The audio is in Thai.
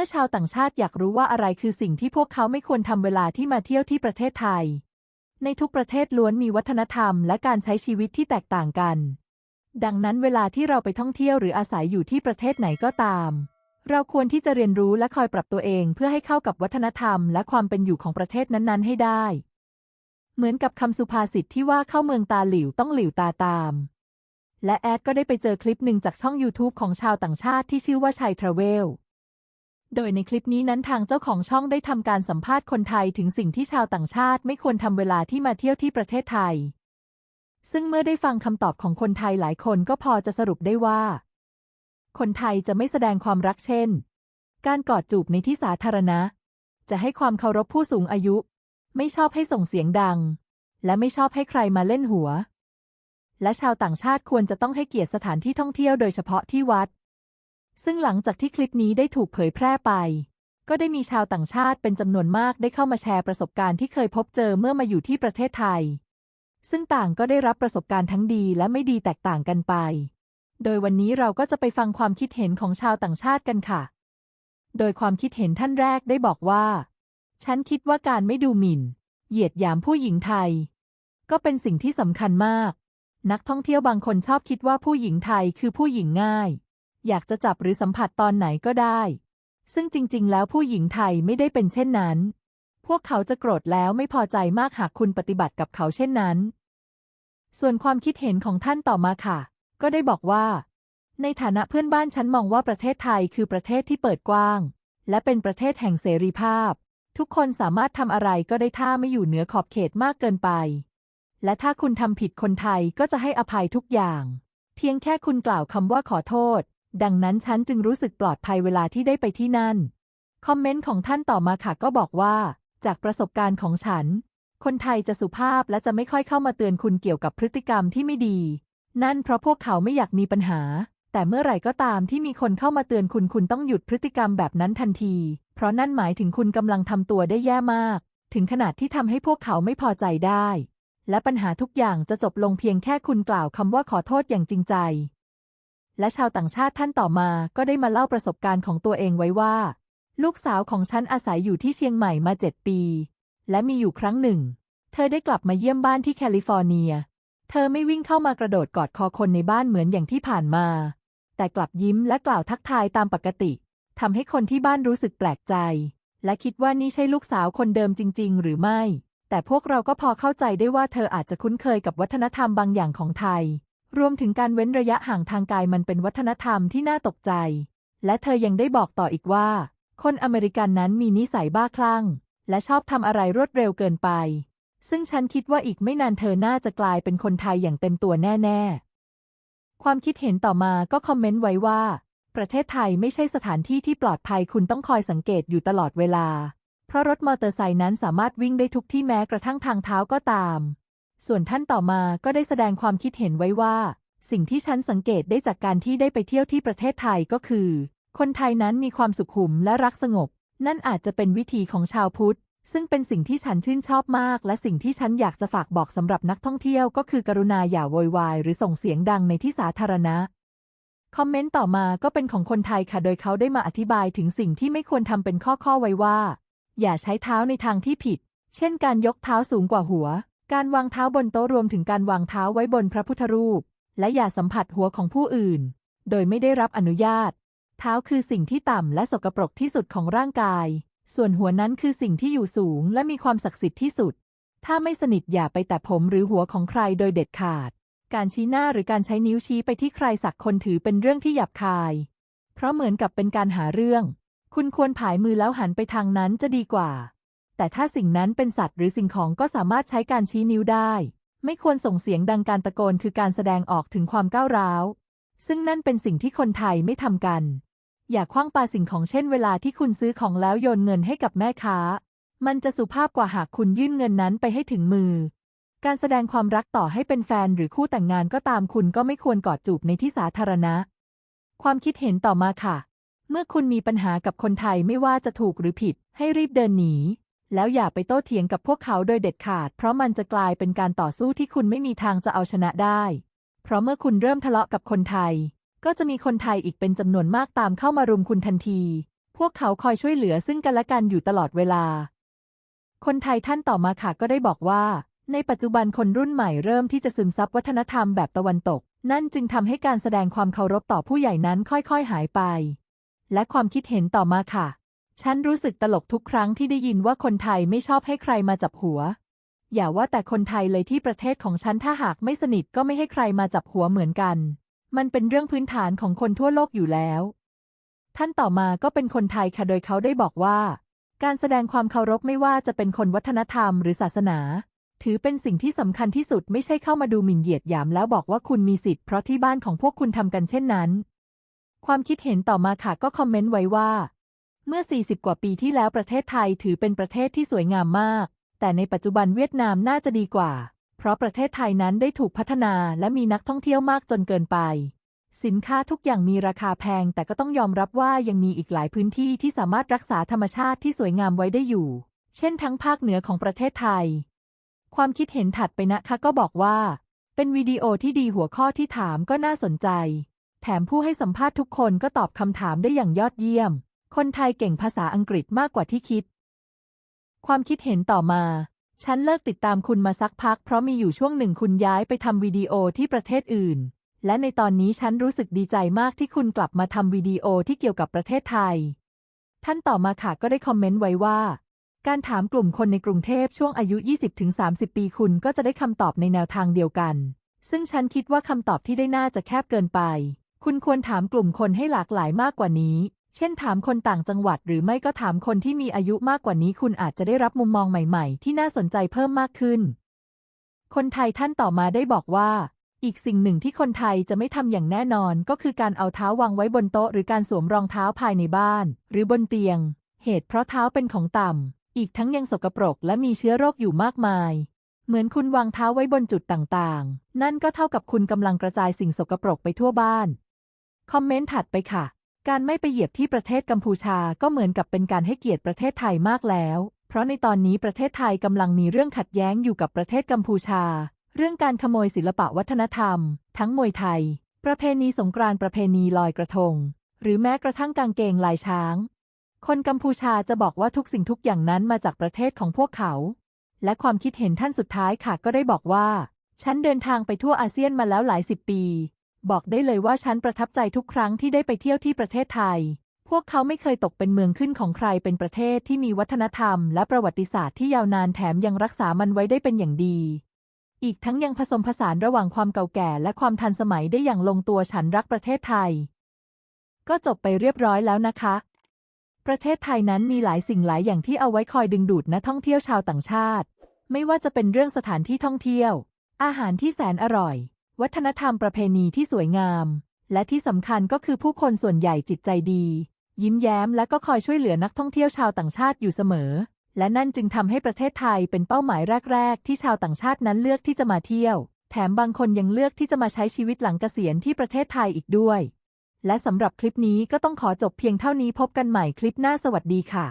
มื่อชาวต่างชาติอยากรู้ว่าอะไรคือสิ่งที่พวกเขาไม่ควรทำเวลาที่มาเที่ยวที่ประเทศไทย ในทุกประเทศล้วนมีวัฒนธรรมและการใช้ชีวิตที่แตกต่างกัน ดังนั้นเวลาที่เราไปท่องเที่ยวหรืออาศัยอยู่ที่ประเทศไหนก็ตาม เราควรที่จะเรียนรู้และคอยปรับตัวเองเพื่อให้เข้ากับวัฒนธรรมและความเป็นอยู่ของประเทศนั้นๆ ให้ได้ เหมือนกับคำสุภาษิตที่ว่าเข้าเมืองตาหลิวต้องหลิวตาตามและแอดก็ได้ไปเจอคลิปหนึ่งจากช่อง YouTube ของชาวต่างชาติที่ชื่อว่าชัยทราเวล โดยในคลิปนี้นั้นทางเจ้าของช่องได้ทำการสัมภาษณ์คนไทยถึงสิ่งที่ชาวต่างชาติไม่ควรทำเวลาที่มาเที่ยวที่ประเทศไทย ซึ่งเมื่อได้ฟังคำตอบของคนไทยหลายคนก็พอจะสรุปได้ว่า คนไทยจะไม่แสดงความรักเช่น การกอดจูบในที่สาธารณะ จะให้ความเคารพผู้สูงอายุ ไม่ชอบให้ส่งเสียงดัง และไม่ชอบให้ใครมาเล่นหัว และชาวต่างชาติควรจะต้องให้เกียรติสถานที่ท่องเที่ยวโดยเฉพาะที่วัด ซึ่งหลังจากที่คลิปนี้ได้ถูกเผยแพร่ไป ก็ได้มีชาวต่างชาติเป็นจำนวนมากได้เข้ามาแชร์ประสบการณ์ที่เคยพบเจอเมื่อมาอยู่ที่ประเทศไทย ซึ่งต่างก็ได้รับประสบการณ์ทั้งดีและไม่ดีแตกต่างกันไป โดยวันนี้เราก็จะไปฟังความคิดเห็นของชาวต่างชาติกันค่ะ โดยความคิดเห็นท่านแรกได้บอกว่า ฉันคิดว่าการไม่ดูหมิ่น เหยียดหยามผู้หญิงไทย ก็เป็นสิ่งที่สำคัญมาก นักท่องเที่ยวบางคนชอบคิดว่าผู้หญิงไทยคือผู้หญิงง่าย อยากจะจับหรือสัมผัสตอนไหนก็ได้ ซึ่งจริง ๆ แล้วผู้หญิงไทยไม่ได้เป็นเช่นนั้น พวกเขาจะโกรธแล้วไม่พอใจมากหากคุณปฏิบัติกับเขาเช่นนั้น ส่วนความคิดเห็นของท่านต่อมาค่ะ ก็ได้บอกว่า ในฐานะเพื่อนบ้านฉันมองว่าประเทศไทยคือประเทศที่เปิดกว้าง และเป็นประเทศแห่งเสรีภาพ ทุกคนสามารถทำอะไรก็ได้ถ้าไม่อยู่เหนือขอบเขตมากเกินไปและถ้าคุณทำผิดคนไทยก็จะให้อภัยทุกอย่าง เพียงแค่คุณกล่าวคำว่าขอโทษ ดังนั้นฉันจึงรู้สึกปลอดภัยเวลาที่ได้ไปที่นั่น คอมเมนต์ของท่านต่อมาค่ะก็บอกว่า จากประสบการณ์ของฉัน คนไทยจะสุภาพและจะไม่ค่อยเข้ามาเตือนคุณเกี่ยวกับพฤติกรรมที่ไม่ดี นั่นเพราะพวกเขาไม่อยากมีปัญหา แต่เมื่อไหร่ก็ตามที่มีคนเข้ามาเตือนคุณคุณต้องหยุดพฤติกรรมแบบนั้นทันที เพราะนั่นหมายถึงคุณกำลังทำตัวได้แย่มาก ถึงขนาดที่ทำให้พวกเขาไม่พอใจได้ และปัญหาทุกอย่างจะจบลงเพียงแค่คุณกล่าวคำว่าขอโทษอย่างจริงใจ และชาวต่างชาติท่านต่อมาก็ได้มาเล่าประสบการณ์ของตัวเองไว้ว่า ลูกสาวของฉันอาศัยอยู่ที่เชียงใหม่มาเจ็ดปี และมีอยู่ครั้งหนึ่ง เธอได้กลับมาเยี่ยมบ้านที่แคลิฟอร์เนีย เธอไม่วิ่งเข้ามากระโดดกอดคอคนในบ้านเหมือนอย่างที่ผ่านมา แต่กลับยิ้มและกล่าวทักทายตามปกติทำให้คนที่บ้านรู้สึกแปลกใจ และคิดว่านี่ใช่ลูกสาวคนเดิมจริง ๆ หรือไม่ แต่พวกเราก็พอเข้าใจได้ว่าเธออาจจะคุ้นเคยกับวัฒนธรรมบางอย่างของไทย รวมถึงการเว้นระยะห่างทางกายมันเป็นวัฒนธรรมที่น่าตกใจ และเธอยังได้บอกต่ออีกว่า คนอเมริกันนั้นมีนิสัยบ้าคลั่ง และชอบทำอะไรรวดเร็วเกินไป ซึ่งฉันคิดว่าอีกไม่นานเธอน่าจะกลายเป็นคนไทยอย่างเต็มตัวแน่ๆ ความคิดเห็นต่อมาก็คอมเมนต์ไว้ว่า ประเทศไทยไม่ใช่สถานที่ที่ปลอดภัยคุณต้องคอยสังเกตอยู่ตลอดเวลา เพราะรถมอเตอร์ไซค์นั้นสามารถวิ่งได้ทุกที่แม้กระทั่งทางเท้าก็ตาม ส่วนท่านต่อมาก็ได้แสดงความคิดเห็นไว้ว่า สิ่งที่ฉันสังเกตได้จากการที่ได้ไปเที่ยวที่ประเทศไทยก็คือ คนไทยนั้นมีความสุขุมและรักสงบ นั่นอาจจะเป็นวิธีของชาวพุทธ ซึ่งเป็นสิ่งที่ฉันชื่นชอบมาก และสิ่งที่ฉันอยากจะฝากบอกสำหรับนักท่องเที่ยวก็คือกรุณาอย่าโวยวายหรือส่งเสียงดังในที่สาธารณะคอมเมนต์ต่อมาก็เป็นของคนไทยค่ะ โดยเขาได้มาอธิบายถึงสิ่งที่ไม่ควรทำเป็นข้อๆไว้ว่า อย่าใช้เท้าในทางที่ผิด เช่นการยกเท้าสูงกว่าหัว การวางเท้าบนโต๊ะรวมถึงการวางเท้าไว้บนพระพุทธรูป และอย่าสัมผัสหัวของผู้อื่น โดยไม่ได้รับอนุญาต เท้าคือสิ่งที่ต่ำและสกปรกที่สุดของร่างกาย ส่วนหัวนั้นคือสิ่งที่อยู่สูงและมีความศักดิ์สิทธิ์ที่สุด ถ้าไม่สนิทอย่าไปแตะผมหรือหัวของใครโดยเด็ดขาด การชี้หน้าหรือการใช้นิ้วชี้ไปที่ใครสักคนถือเป็นเรื่องที่หยาบคาย เพราะเหมือนกับเป็นการหาเรื่อง คุณควรผายมือแล้วหันไปทางนั้นจะดีกว่า แต่ถ้าสิ่งนั้นเป็นสัตว์หรือสิ่งของก็สามารถใช้การชี้นิ้วได้ ไม่ควรส่งเสียงดังการตะโกนคือการแสดงออกถึงความก้าวร้าว ซึ่งนั่นเป็นสิ่งที่คนไทยไม่ทำกัน อย่าคว้างปาสิ่งของเช่นเวลาที่คุณซื้อของแล้วโยนเงินให้กับแม่ค้า มันจะสุภาพกว่าหากคุณยื่นเงินนั้นไปให้ถึงมือ การแสดงความรักต่อให้เป็นแฟนหรือคู่แต่งงานก็ตามคุณก็ไม่ควรกอดจูบในที่สาธารณะ ความคิดเห็นต่อมาค่ะ เมื่อคุณมีปัญหากับคนไทยไม่ว่าจะถูกหรือผิด ให้รีบเดินหนี แล้วอย่าไปโต้เถียงกับพวกเขาโดยเด็ดขาด เพราะมันจะกลายเป็นการต่อสู้ที่คุณไม่มีทางจะเอาชนะได้ เพราะเมื่อคุณเริ่มทะเลาะกับคนไทย ก็จะมีคนไทยอีกเป็นจำนวนมากตามเข้ามารุมคุณทันที พวกเขาคอยช่วยเหลือซึ่งกันและกันอยู่ตลอดเวลา คนไทยท่านต่อมาค่ะก็ได้บอกว่า ในปัจจุบันคนรุ่นใหม่เริ่มที่จะซึมซับวัฒนธรรมแบบตะวันตก นั่นจึงทำให้การแสดงความเคารพต่อผู้ใหญ่นั้นค่อยๆ หายไป และความคิดเห็นต่อมาค่ะ ฉันรู้สึกตลกทุกครั้งที่ได้ยินว่าคนไทยไม่ชอบให้ใครมาจับหัว อย่าว่าแต่คนไทยเลยที่ประเทศของฉันถ้าหากไม่สนิทก็ไม่ให้ใครมาจับหัวเหมือนกัน มันเป็นเรื่องพื้นฐานของคนทั่วโลกอยู่แล้ว ท่านต่อมาก็เป็นคนไทยค่ะโดยเขาได้บอกว่า การแสดงความเคารพไม่ว่าจะเป็นคนวัฒนธรรมหรือศาสนา ถือเป็นสิ่งที่สำคัญที่สุดไม่ใช่เข้ามาดูหมิ่นเหยียดหยามแล้วบอกว่าคุณมีสิทธิ์เพราะที่บ้านของพวกคุณทำกันเช่นนั้น ความคิดเห็นต่อมาค่ะก็คอมเมนต์ไว้ว่า เมื่อ 40 กว่าปีที่แล้วประเทศไทยถือเป็นประเทศที่สวยงามมาก แต่ในปัจจุบันเวียดนามน่าจะดีกว่า เพราะประเทศไทยนั้นได้ถูกพัฒนาและมีนักท่องเที่ยวมากจนเกินไป สินค้าทุกอย่างมีราคาแพง แต่ก็ต้องยอมรับว่ายังมีอีกหลายพื้นที่ที่สามารถรักษาธรรมชาติที่สวยงามไว้ได้อยู่ เช่นทั้งภาคเหนือของประเทศไทย ความคิดเห็นถัดไปนะคะก็บอกว่า เป็นวิดีโอที่ดีหัวข้อที่ถามก็น่าสนใจ แถมผู้ให้สัมภาษณ์ทุกคนก็ตอบคำถามได้อย่างยอดเยี่ยม คนไทยเก่งภาษาอังกฤษมากกว่าที่คิด ความคิดเห็นต่อมา ฉันเลิกติดตามคุณมาสักพัก เพราะมีอยู่ช่วงหนึ่งคุณย้ายไปทำวิดีโอที่ประเทศอื่น และในตอนนี้ฉันรู้สึกดีใจมากที่คุณกลับมาทำวิดีโอที่เกี่ยวกับประเทศไทย ท่านต่อมาค่ะก็ได้คอมเมนต์ไว้ว่า การถามกลุ่มคนในกรุงเทพช่วงอายุ 20-30 ปีคุณก็จะได้คำตอบในแนวทางเดียวกัน ซึ่งฉันคิดว่าคำตอบที่ได้น่าจะแคบเกินไป คุณควรถามกลุ่มคนให้หลากหลายมากกว่านี้ เช่นถามคนต่างจังหวัดหรือไม่ก็ถามคนที่มีอายุมากกว่านี้คุณอาจจะได้รับมุมมองใหม่ๆ ที่น่าสนใจเพิ่มมากขึ้น คนไทยท่านต่อมาได้บอกว่า อีกสิ่งหนึ่งที่คนไทยจะไม่ทำอย่างแน่นอนก็คือการเอาเท้าวางไว้บนโต๊ะ หรือการสวมรองเท้าภายในบ้าน หรือบนเตียง เหตุเพราะเท้าเป็นของต่ำอีกทั้งยังสกปรกและมีเชื้อโรคอยู่มากมายเหมือนคุณวางเท้าไว้บนจุดต่างๆ นั่นก็เท่ากับคุณกำลังกระจายสิ่งสกปรกไปทั่วบ้าน คอมเมนต์ถัดไปค่ะ การไม่ไปเหยียบที่ประเทศกัมพูชาก็เหมือนกับเป็นการให้เกียรติประเทศไทยมากแล้ว เพราะในตอนนี้ประเทศไทยกำลังมีเรื่องขัดแย้งอยู่กับประเทศกัมพูชา เรื่องการขโมยศิลปะวัฒนธรรม ทั้งมวยไทย ประเพณีสงกรานต์ประเพณีลอยกระทง หรือแม้กระทั่งกางเกงลายช้าง คนกัมพูชาจะบอกว่าทุกสิ่งทุกอย่างนั้นมาจากประเทศของพวกเขา และความคิดเห็นท่านสุดท้ายค่ะก็ได้บอกว่า ฉันเดินทางไปทั่วอาเซียนมาแล้วหลายสิบปี บอกได้เลยว่าฉันประทับใจทุกครั้งที่ได้ไปเที่ยวที่ประเทศไทย พวกเขาไม่เคยตกเป็นเมืองขึ้นของใครเป็นประเทศที่มีวัฒนธรรม และประวัติศาสตร์ที่ยาวนานแถมยังรักษามันไว้ได้เป็นอย่างดี อีกทั้งยังผสมผสานระหว่างความเก่าแก่ และความทันสมัยได้อย่างลงตัวฉันรักประเทศไทย ก็จบไปเรียบร้อยแล้วนะคะ ประเทศไทยนั้นมีหลายสิ่งหลายอย่างที่เอาไว้คอยดึงดูดนักท่องเที่ยวชาวต่างชาติ ไม่ว่าจะเป็นเรื่องสถานที่ท่องเที่ยว อาหารที่แสนอร่อย วัฒนธรรมประเพณีที่สวยงาม และที่สำคัญก็คือผู้คนส่วนใหญ่จิตใจดี ยิ้มแย้มและก็คอยช่วยเหลือนักท่องเที่ยวชาวต่างชาติอยู่เสมอ และนั่นจึงทำให้ประเทศไทยเป็นเป้าหมายแรก ๆ ที่ชาวต่างชาตินั้นเลือกที่จะมาเที่ยว แถมบางคนยังเลือกที่จะมาใช้ชีวิตหลังเกษียณที่ประเทศไทยอีกด้วย และสำหรับคลิปนี้ก็ต้องขอจบเพียงเท่านี้พบกันใหม่คลิปหน้าสวัสดีค่ะ